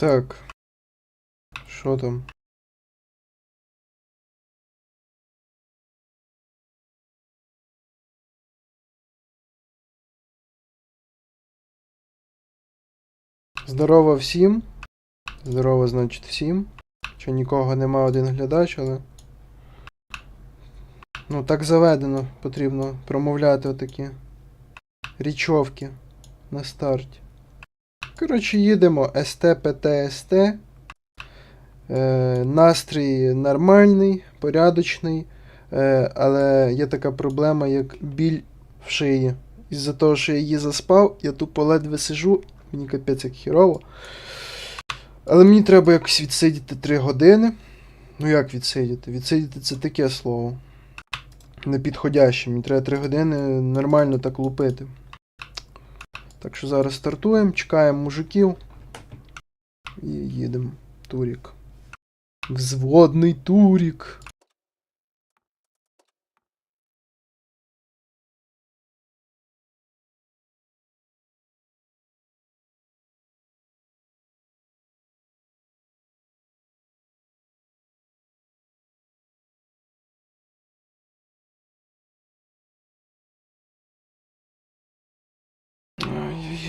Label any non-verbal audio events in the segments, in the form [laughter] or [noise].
Так. Що там? Здорово всім. Здорово, значить, всім. Що нікого нема один глядач, але. Ну, так заведено. Потрібно промовляти отакі річовки на старті. Коротше, їдемо СТ, ПТ, СТ. Е, настрій нормальний, порядочний. Е, але є така проблема, як біль в шиї. Із-за того, що я її заспав, я тупо ледве сижу, мені капець як хірово. Але мені треба якось відсидіти 3 години. Ну як відсидіти? Відсидіти це таке слово. Непідходяще. Мені треба 3 години нормально так лупити. Так що зараз стартуємо, чекаємо мужиків. І їдемо. Турік. Взводний турік.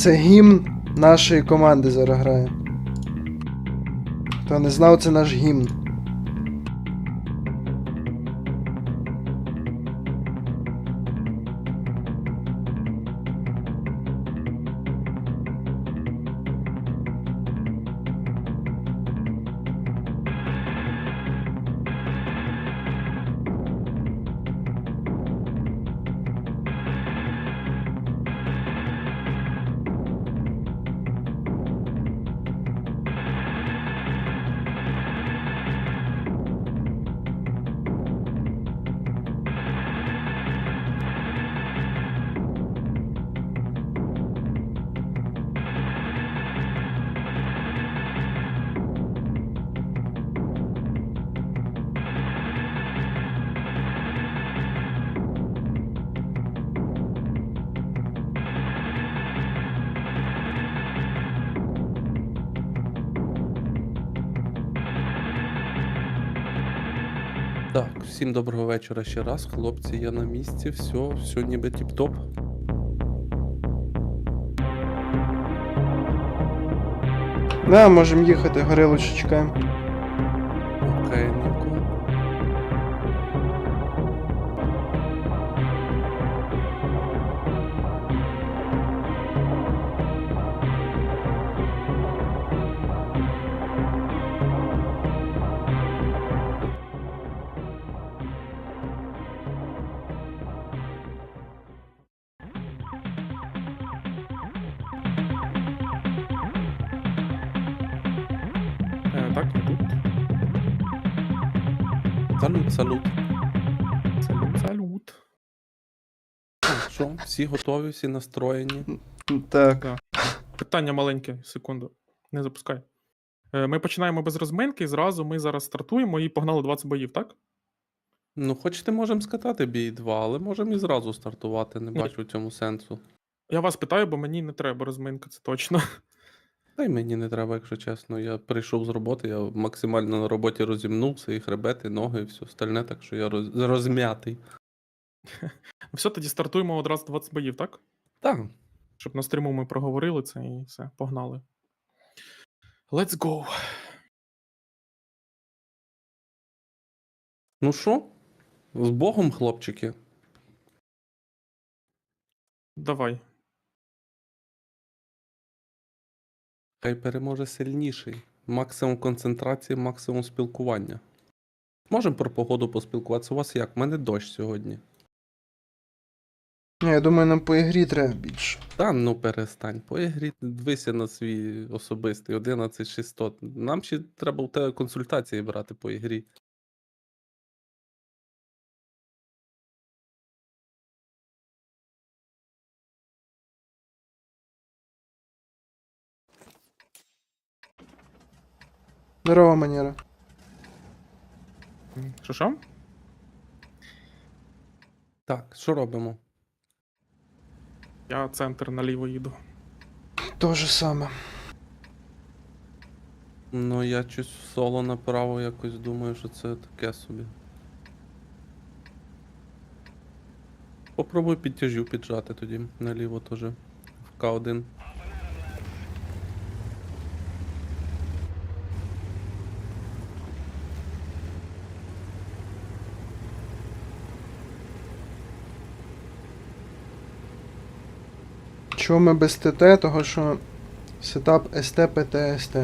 Це гімн нашої команди зараз грає. Хто не знав, це наш гімн. Так, всім доброго вечора ще раз. Хлопці, я на місці, все, все ніби тіп-топ. Да, можемо їхати, горилу ще чекаємо. Салют, салют. Салют, салют. Що, всі готові, всі настроєні. Так. Питання маленьке, секунду. Не запускай. Е, Ми починаємо без розминки, і зразу ми зараз стартуємо і погнали 20 боїв, так? Ну, хочете, можемо скатати бій 2, але можемо і зразу стартувати, не бачу в цьому сенсу. Я вас питаю, бо мені не треба розминка, це точно. Та й мені не треба, якщо чесно. Я прийшов з роботи, я максимально на роботі розімнувся, і хребет, і ноги, і все остальне, так що я роз... розм'ятий. [laughs] Все, тоді стартуємо одразу 20 боїв, так? Так. Щоб на стріму ми проговорили це і все, погнали. Let's go. Ну що? З Богом, хлопчики. Давай. Хай переможе сильніший. Максимум концентрації, максимум спілкування. Можемо про погоду поспілкуватися. У вас як? У мене дощ сьогодні. Ні, я думаю, нам по ігрі треба більше. Та ну перестань. По ігрі дивися на свій особистий 11600. Нам ще треба у тебе консультації брати по ігрі. Здорова манера. Що що? Так, що робимо? Я центр наліво їду. То же саме. Ну, я щось соло направо якось думаю, що це таке собі. Попробуй підтяжю піджати тоді наліво теж. В К1. Чого ми без ТТ? Того що сетап СТ, ПТ, СТ.